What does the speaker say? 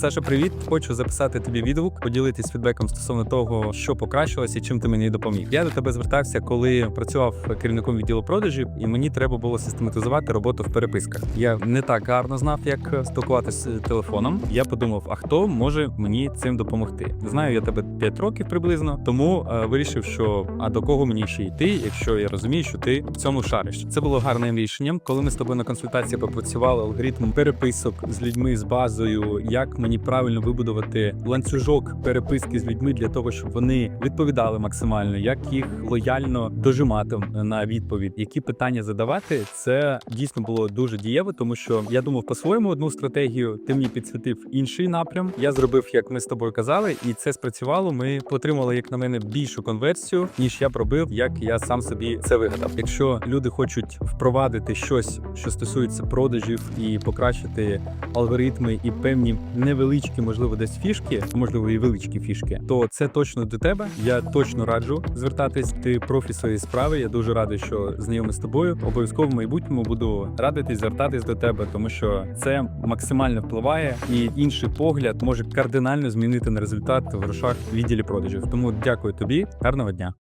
Саша, привіт! Хочу записати тобі відгук, поділитись фідбеком стосовно того, що покращилось і чим ти мені допоміг. Я до тебе звертався, коли працював керівником відділу продажів, і мені треба було систематизувати роботу в переписках. Я не так гарно знав, як спілкуватися з телефоном. Я подумав, а хто може мені цим допомогти? Знаю я тебе 5 років приблизно, тому е, вирішив, що а до кого мені ще йти, якщо я розумію, що ти в цьому шариш. Це було гарним рішенням. Коли ми з тобою на консультації попрацювали алгоритмом переписок з людьми з базою, як мені правильно вибудувати ланцюжок переписки з людьми для того, щоб вони відповідали максимально, як їх лояльно дожимати на відповідь, які питання задавати. Це дійсно було дуже дієво, тому що я думав по-своєму одну стратегію. Ти мені підсвітив інший напрям. Я зробив, як ми з тобою казали, і це спрацювало. Ми отримали, як на мене, більшу конверсію, ніж я пробив, як я сам собі це вигадав. Якщо люди хочуть впровадити щось, що стосується продажів і покращити алгоритми і певні невеличкі, можливо, десь фішки, можливо, і величкі фішки, то це точно до тебе. Я точно раджу звертатись. Ти профі своєї справи. Я дуже радий, що знайомий з тобою. Обов'язково в майбутньому буду радитись, звертатись до тебе, тому що це максимально впливає, і інший погляд може кардинально змінити на результат в грошах відділі продажів. Тому дякую тобі, гарного дня.